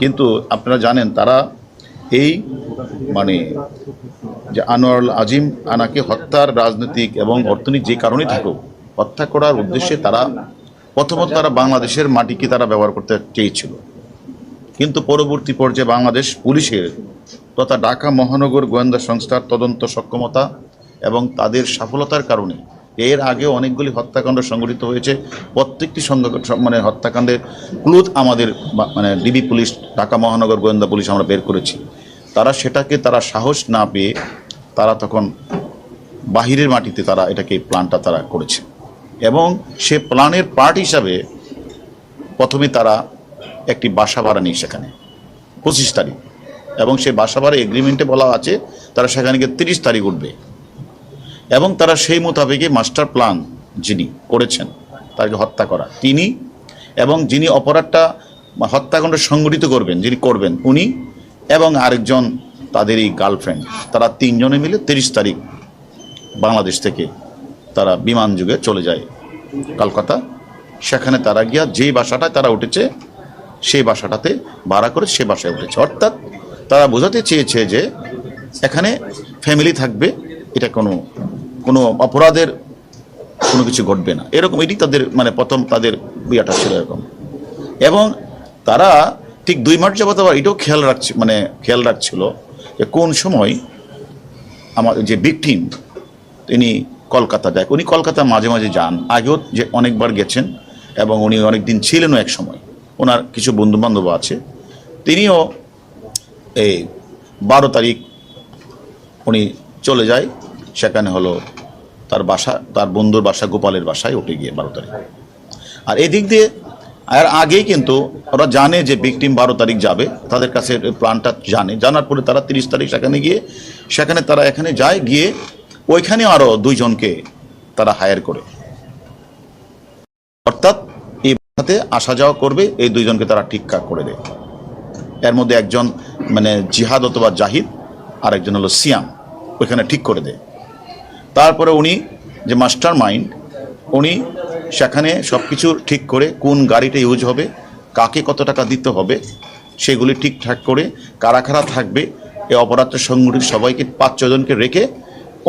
কিন্তু আপনারা জানেন, তারা এই মানে যে আনোয়ারুল আজিম আনাকে হত্যার রাজনৈতিক এবং অর্থনৈতিক যে কারণেই থাকুক, হত্যা করার উদ্দেশ্যে তারা, প্রথমত তারা বাংলাদেশের মাটিকে তারা ব্যবহার করতে চেয়েছিল। কিন্তু পরবর্তী পর্যায়ে বাংলাদেশ পুলিশের তথা ঢাকা মহানগর গোয়েন্দা সংস্থার তদন্ত সক্ষমতা এবং তাদের সফলতার কারণে এর আগে অনেকগুলি হত্যাকাণ্ড সংঘটিত হয়েছে। প্রত্যেকটি মানে হত্যাকাণ্ডের ক্লুথ আমাদের মানে ডিবি পুলিশ, ঢাকা মহানগর গোয়েন্দা পুলিশ আমরা বের করেছি। তারা সেটাকে তারা সাহস না পেয়ে তারা তখন বাহিরের মাটিতে তারা এটাকে প্ল্যানটা তারা করেছে। এবং সে প্ল্যানের পার্ট হিসাবে প্রথমে তারা একটি বাসা ভাড়া নেই সেখানে, পঁচিশ তারিখ। এবং সেই বাসা ভাড়া এগ্রিমেন্টে বলা আছে, তারা সেখানে গিয়ে তিরিশ তারিখ উঠবে। এবং তারা সেই মোতাবেকে মাস্টার প্ল্যান যিনি করেছেন, তাকে হত্যা করা। তিনি এবং যিনি অপরাধটা হত্যাকাণ্ড সংগঠিত করবেন, যিনি করবেন উনি এবং আরেকজন তাদের এই গার্লফ্রেন্ড। তারা তিনজনে মিলে তিরিশ তারিখ বাংলাদেশ থেকে তারা বিমান যুগে চলে যায় কলকাতা। সেখানে তারা গিয়া যেই বাসাটায় তারা উঠেছে, সেই বাসাটাতে ভাড়া করে সে বাসায় উঠেছে। অর্থাৎ তারা বোঝাতে চেয়েছে যে এখানে ফ্যামিলি থাকবে এটা কোনো কোনো অপরাধের কোনো কিছু ঘটবে না। এরকম এটি তাদের মানে প্রথম তাদের বিয়াটা ছিল এরকম। এবং তারা ঠিক দুই মাস যাবত আবার এটাও খেয়াল রাখছে মানে খেয়াল রাখছিল যে কোন সময় আমার যে ভিকটিম তিনি কলকাতা যায়। উনি কলকাতা মাঝে মাঝে যান। আগেও যে অনেকবার গেছেন এবং উনি অনেক দিন ছিলেনও এক সময়। ওনার কিছু বন্ধু বান্ধব আছে। তিনিও এই বারো তারিখ উনি চলে যায়। সেখানে হলো তার বাসা, তার বন্ধুর বাসা, গোপালের বাসায় উঠে গিয়ে বারো তারিখ। আর এদিক দিয়ে আর আগেই কিন্তু ওরা জানে যে ভিকটিম বারো তারিখ যাবে, তাদের কাছে প্ল্যানটা জানে। জানার পরে তারা তিরিশ তারিখ সেখানে গিয়ে, সেখানে তারা এখানে যায়, গিয়ে ওইখানে আরও দুইজনকে তারা হায়ার করে। অর্থাৎ এই বাসাতে আসা যাওয়া করবে, এই দুইজনকে তারা ঠিকঠাক করে দেয় এর মধ্যে একজন মানে জিহাদ অথবা জাহিদ আর একজন হলো সিয়াম, ওইখানে ঠিক করে দেয়। তারপরে উনি যে মাস্টার মাইন্ড, উনি সেখানে সব কিছু ঠিক করে কোন গাড়িটা ইউজ হবে, কাকে কত টাকা দিতে হবে, সেগুলি ঠিকঠাক করে কারা কারা থাকবে, এ অপরাধটা সংগঠিত সবাইকে পাঁচ ছজনকে রেখে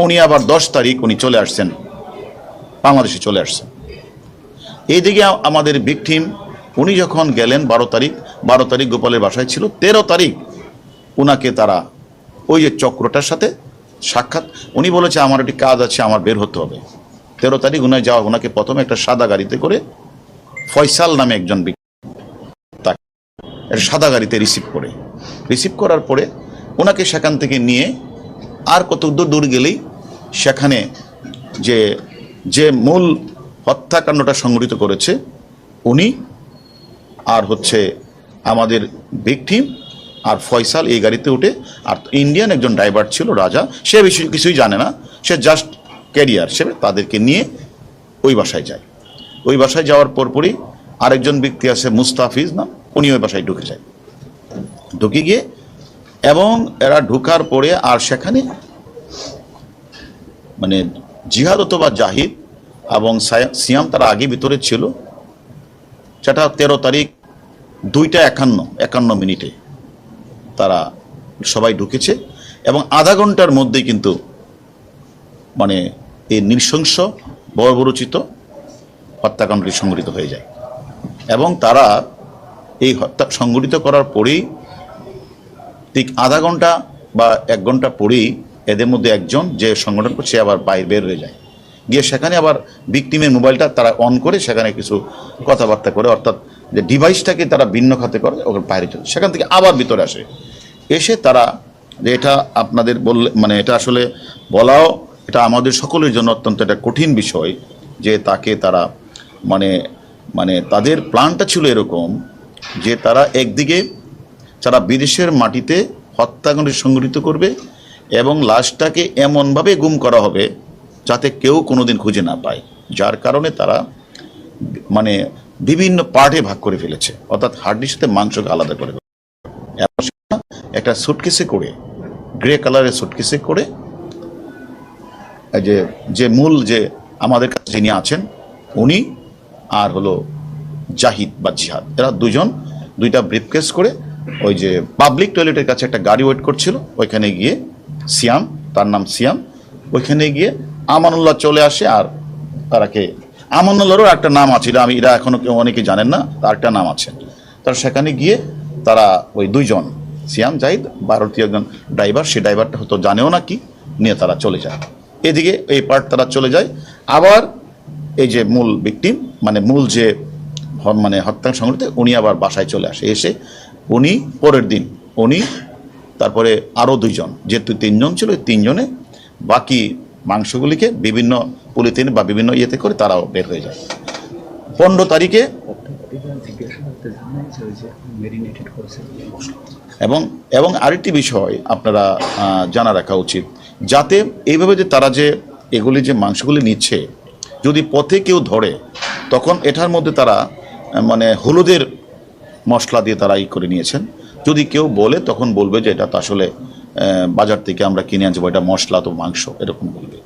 উনি আবার দশ তারিখ উনি চলে আসছেন, বাংলাদেশে চলে আসছেন। এইদিকে আমাদের ভিকটিম উনি যখন গেলেন বারো তারিখ বারো তারিখ গোপালের বাসায় ছিল, তেরো তারিখ উনাকে তারা ওই যে চক্রটার সাথে সাক্ষাৎ। উনি বলেছে, আমার একটি কাজ আছে, আমার বের হতে হবে। তেরো তারিখ উনি যাওয়া ওনাকে প্রথমে একটা সাদা গাড়িতে করে ফয়সাল নামে একজন তাকে সাদা গাড়িতে রিসিভ করে। রিসিভ করার পরে ওনাকে সেখান থেকে নিয়ে আর কত দূর দূর গেলেই সেখানে যে যে মূল হত্যাকাণ্ডটা সংঘটিত করেছে, উনি আর হচ্ছে আমাদের ভিকটিম আর ফয়সাল এই গাড়িতে উঠে, আর ইন্ডিয়ান একজন ড্রাইভার ছিল, রাজা, সে বিষয়ে কিছুই জানে না। সে জাস্ট ক্যারিয়ার সে তাদেরকে নিয়ে ওই বাসায় যায়। ওই বাসায় যাওয়ার পরপরই আরেকজন ব্যক্তি আছে, মুস্তাফিজ নাম উনি ওই বাসায় ঢুকে যায়। ঢুকে গিয়ে এবং এরা ঢুকার পরে আর সেখানে মানে জিহাদ অথবা জাহিদ এবং সায়া- সিয়াম তারা আগে ভিতরে ছিল। সেটা তেরো তারিখ দুইটা একান্ন একান্ন মিনিটে। তারা সবাই ঢুকেছে এবং আধা ঘণ্টার মধ্যেই কিন্তু মানে এই নৃশংস, বর্বরচিত হত্যাকাণ্ডটি সংঘটিত হয়ে যায়। এবং তারা এই হত্যা সংঘটিত করার পরেই ঠিক আধা ঘণ্টা বা এক ঘণ্টা পরেই এদের মধ্যে একজন যে সংগঠন করছে আবার বাইরে বের হয়ে যায়। গিয়ে সেখানে আবার ভিকটিমের মোবাইলটা তারা অন করে সেখানে কিছু কথাবার্তা করে, অর্থাৎ যে ডিভাইসটাকে তারা ভিন্ন খাতে করে ওখানে বাইরে চলে সেখান থেকে আবার ভিতরে আসে। এসে তারা এটা আপনাদের বললে মানে এটা আসলে বলাও, এটা আমাদের সকলের জন্য অত্যন্ত একটা কঠিন বিষয় যে তাকে তারা মানে মানে তাদের প্ল্যানটা ছিল এরকম যে তারা একদিকে তারা বিদেশের মাটিতে হত্যাকাণ্ড সংগঠিত করবে এবং লাশটাকে এমনভাবে গুম করা হবে যাতে কেউ কোনোদিন খুঁজে না পায়, যার কারণে তারা মানে বিভিন্ন পার্টে ভাগ করে ফেলেছে, অর্থাৎ হাড্ডির সাথে মাংসকে আলাদা করে একটা সুটকেসে করে গ্রে কালারের সুটকেসে করে যে যে মূল যে আমাদের কাছে যিনি আছেন, উনি আর হলো জাহিদ বা জিহাদ। এরা দুজন, দুইটা ব্রিফকেস করে ওই যে পাবলিক টয়লেটের কাছে একটা গাড়ি ওয়েট করছিল, ওইখানে গিয়ে সিয়াম, তার নাম সিয়াম, ওইখানে গিয়ে আমানুল্লাহ চলে আসে আর তারাকে, আমানুল্লাহরও একটা নাম আছে আমি এরা এখনও কেউ অনেকে জানেন না, তার একটা নাম আছে। তারা সেখানে গিয়ে তারা ওই দুইজন সিয়াম জাহিদ ভারতীয় একজন ড্রাইভার, সেই ড্রাইভারটা হয়তো জানেও না কি নিয়ে তারা চলে যায়। এদিকে এই পার্ট তারা চলে যায়। আবার এই যে মূল ভিকটিম মানে মূল যে মানে হত্যা সংগঠিত উনি আবার বাসায় চলে আসে। এসে উনি পরের দিন, উনি তারপরে আরও দুইজন, যেহেতু তিনজন ছিল তিনজনে বাকি মাংসগুলিকে বিভিন্ন পলিথিন বা বিভিন্ন ইয়েতে করে তারাও বের হয়ে যায়। পনেরো তারিখে এবং এবং আরেকটি বিষয় আপনারা জানা রাখা উচিত। যাতে এইভাবে যে তারা যে এগুলি যে মাংসগুলি নিচ্ছে, যদি পথে কেউ ধরে, তখন এটার মধ্যে তারা মানে হলুদের মশলা দিয়ে তারা ই করে নিয়েছেন। যদি কেউ বলে, তখন বলবে যে এটা তো আসলে বাজার থেকে আমরা কিনে আনছি এটা মশলা তো মাংস, এরকম বলবে।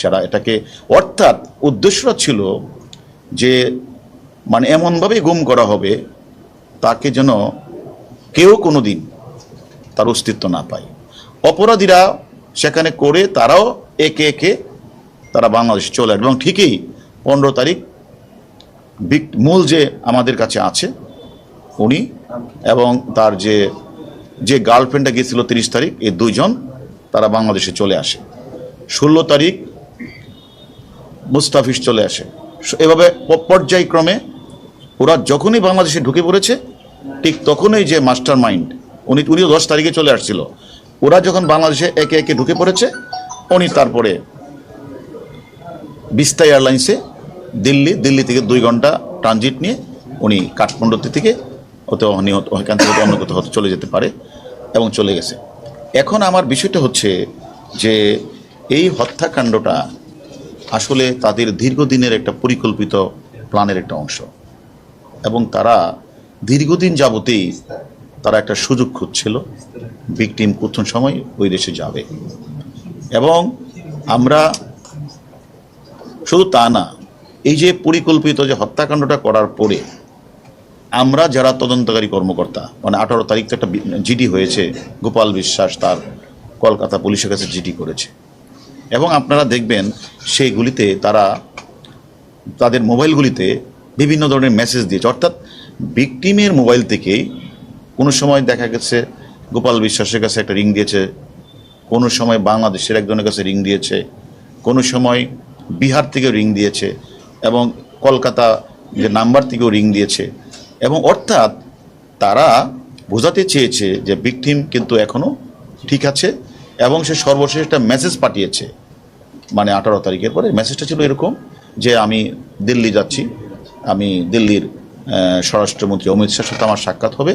সেটা এটাকে, অর্থাৎ উদ্দেশ্যটা ছিল যে মানে এমনভাবে গুম করা হবে, তাকে যেন কেউ কোনো দিন তার অস্তিত্ব না পায়। অপরাধীরা সেখানে করে তারাও একে একে তারা বাংলাদেশে চলে এবং ঠিকই পনেরো তারিখ মূল যে আমাদের কাছে আছে, উনি এবং তার যে যে গার্লফ্রেন্ডটা গিয়েছিল তিরিশ তারিখ, এই দুইজন তারা বাংলাদেশে চলে আসে। ষোলো তারিখ মুস্তাফিজ চলে আসে। এভাবে পর্যায়ক্রমে ওরা যখনই বাংলাদেশে ঢুকে পড়েছে, ঠিক তখনই যে মাস্টার মাইন্ড উনি উনিও দশ তারিখে চলে আসছিল। ওরা যখন বাংলাদেশে একে একে ঢুকে পড়েছে, উনি তারপরে বিস্তা এয়ারলাইন্সে দিল্লি দিল্লি থেকে দুই ঘণ্টা ট্রানজিট নিয়ে উনি কাঠমান্ডু থেকে হতে উনি হয়তো- ওখান থেকে অন্য কোথাও হয়তো চলে যেতে পারে এবং চলে গেছে। এখন আমার বিষয়টা হচ্ছে যে এই হত্যাকাণ্ডটা আসলে তাদের দীর্ঘদিনের একটা পরিকল্পিত প্ল্যানের একটা অংশ। এবং তারা দীর্ঘদিন যাবতেই তারা একটা সুযোগ খুঁজছিল ভিকটিম প্রথম সময় ওই দেশে যাবে। এবং আমরা শুধু তা না, এই যে পরিকল্পিত যে হত্যাকাণ্ডটা করার পরে আমরা যারা তদন্তকারী কর্মকর্তা মানে আঠারো তারিখ তো একটা জিডি হয়েছে, গোপাল বিশ্বাস তার কলকাতা পুলিশের কাছে জিডি করেছে। এবং আপনারা দেখবেন সেইগুলিতে তারা তাদের মোবাইলগুলিতে বিভিন্ন ধরনের মেসেজ দিয়েছে। অর্থাৎ ভিকটিমের মোবাইল থেকেই কোনো সময় দেখা গেছে, গোপাল বিশ্বাসের কাছে একটা রিং দিয়েছে, কোনো সময় বাংলাদেশের একজনের কাছে রিং দিয়েছে, কোনো সময় বিহার থেকে রিং দিয়েছে এবং কলকাতা যে নাম্বার থেকেও রিং দিয়েছে এবং অর্থাৎ তারা বোঝাতে চেয়েছে যে ভিকটিম কিন্তু এখনও ঠিক আছে এবং সে সর্বশেষ একটা মেসেজ পাঠিয়েছে। মানে আঠারো তারিখের পরে মেসেজটা ছিল এরকম যে আমি দিল্লি যাচ্ছি, আমি দিল্লির স্বরাষ্ট্রমন্ত্রী অমিত শাহের সাথে আমার সাক্ষাৎ হবে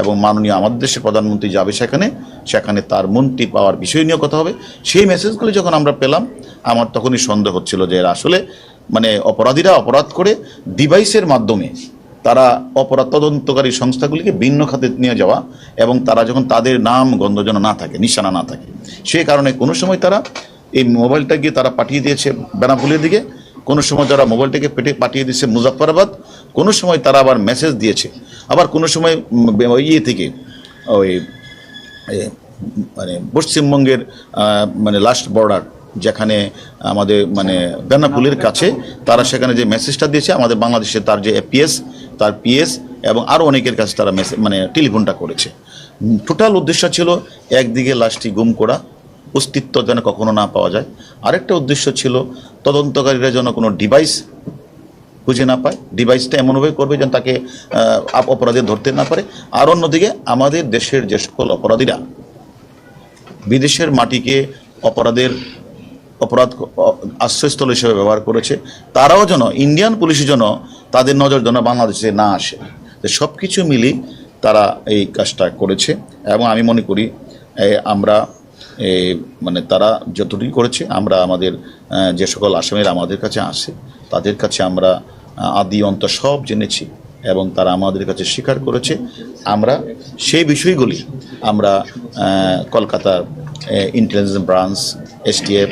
এবং মাননীয় আমাদের দেশের প্রধানমন্ত্রী যাবে সেখানে সেখানে তার মন্ত্রী পাওয়ার বিষয় নিয়ে কথা হবে। সেই মেসেজগুলি যখন আমরা পেলাম, আমার তখনই সন্দেহ হচ্ছিল যে আসলে মানে অপরাধীরা অপরাধ করে ডিভাইসের মাধ্যমে তারা অপরাধ তদন্তকারী সংস্থাগুলিকে ভিন্ন খাতে নিয়ে যাওয়া এবং তারা যখন তাদের নাম গন্ধ যেন না থাকে, নিশানা না থাকে সেই কারণে কোনো সময় তারা এই মোবাইলটা গিয়ে তারা পাঠিয়ে দিয়েছে বেনাফুলের দিকে, কোনো সময় তারা মোবাইলটাকে পেটে পাঠিয়ে দিয়েছে মুজাফফরাবাদ কোনো সময় তারা আবার মেসেজ দিয়েছে। আবার কোনো সময় ইয়ে থেকে, ওই মানে পশ্চিমবঙ্গের মানে লাস্ট বর্ডার যেখানে আমাদের মানে বেনাপুলের কাছে, তারা সেখানে যে মেসেজটা দিয়েছে, আমাদের বাংলাদেশে তার যে পিএস তার পিএস এবং আরও অনেকের কাছে তারা মেসেজ মানে টেলিফোনটা করেছে। টোটাল উদ্দেশ্য ছিল একদিকে লাশটি গুম করা, অস্তিত্ব যেন কখনো না পাওয়া যায়। আরেকটা উদ্দেশ্য ছিল তদন্তকারীরা যেন কোনো ডিভাইস খুঁজে না পায় ডিভাইসটা এমনভাবে করবে যেন তাকে অপরাধী ধরতে না পারে। আর অন্যদিকে আমাদের দেশের যে সকল অপরাধীরা, বিদেশের মাটিকে অপরাধের অপরাধ আশ্রয়স্থল হিসেবে ব্যবহার করেছে, তারাও যেন ইন্ডিয়ান পুলিশের জন্য তাদের নজর যেন বাংলাদেশে না আসে। সব কিছু মিলিয়ে তারা এই কাজটা করেছে এবং আমি মনে করি আমরা মানে তারা যতটুকু করেছে, আমরা আমাদের যে সকল আসামের আমাদের কাছে আসে, তাদের কাছে আমরা আদি অন্ত সব জেনেছি এবং তারা আমাদের কাছে স্বীকার করেছে। আমরা সেই বিষয়গুলি আমরা কলকাতার ইন্টেলিজেন্স ব্রাঞ্চ এসটিএফ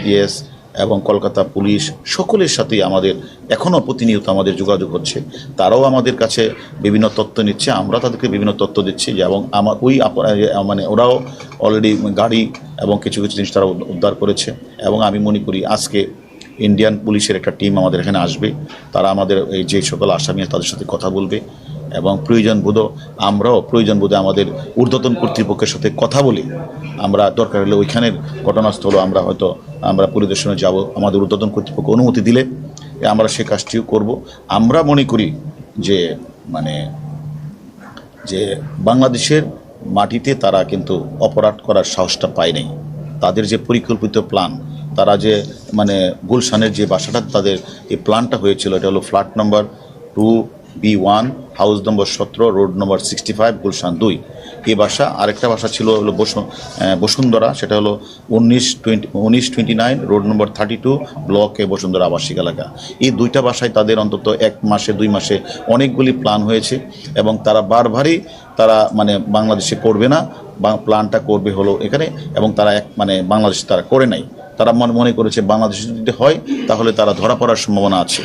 এবং কলকাতা পুলিশ সকলের সাথেই আমাদের এখনও প্রতিনিয়ত আমাদের যোগাযোগ হচ্ছে। তারাও আমাদের কাছে বিভিন্ন তথ্য নিচ্ছে, আমরা তাদেরকে বিভিন্ন তথ্য দিচ্ছি যে এবং আমার ওই মানে ওরাও অলরেডি গাড়ি এবং কিছু কিছু জিনিস তারা উদ্ধার করেছে এবং আমি মনে করি আজকে ইন্ডিয়ান পুলিশের একটা টিম আমাদের এখানে আসবে। তারা আমাদের এই যে সকল আসামি তাদের সাথে কথা বলবে। এবং প্রয়োজন বোধ আমরাও, প্রয়োজন বোধে আমাদের ঊর্ধ্বতন কর্তৃপক্ষের সাথে কথা বলি আমরা দরকার হলে ওইখানের ঘটনাস্থল আমরা হয়তো আমরা পরিদর্শনে যাব। আমাদের ঊর্ধ্বতন কর্তৃপক্ষ অনুমতি দিলে আমরা সে কাজটিও করব। আমরা মনে করি যে মানে যে বাংলাদেশের মাটিতে তারা কিন্তু অপরাধ করার সাহসটা পায় নাই। তাদের যে পরিকল্পিত প্ল্যান, তারা যে মানে গুলশানের যে বাসাটা, তাদের এই প্ল্যানটা হয়েছিল, এটা হলো flat number two B one house number সতেরো, road number sixty five Gulshan দুই। এই বাসা আরেকটা বাসা ছিল হলো বসু বসুন্ধরা, সেটা হলো উনিশ টোয়েন্টি উনিশ twenty nine road number thirty two block Bashundhara আবাসিক এলাকা। এই দুইটা বাসায় তাদের অন্তত এক মাসে, দুই মাসে অনেকগুলি প্ল্যান হয়েছে এবং তারা বারবারই তারা মানে বাংলাদেশে করবে না প্ল্যানটা করবে হলো এখানে এবং তারা এক মানে বাংলাদেশে তারা করে নাই। তারা মনে করেছে বাংলাদেশে যদি হয়, তাহলে তারা ধরা পড়ার সম্ভাবনা আছে।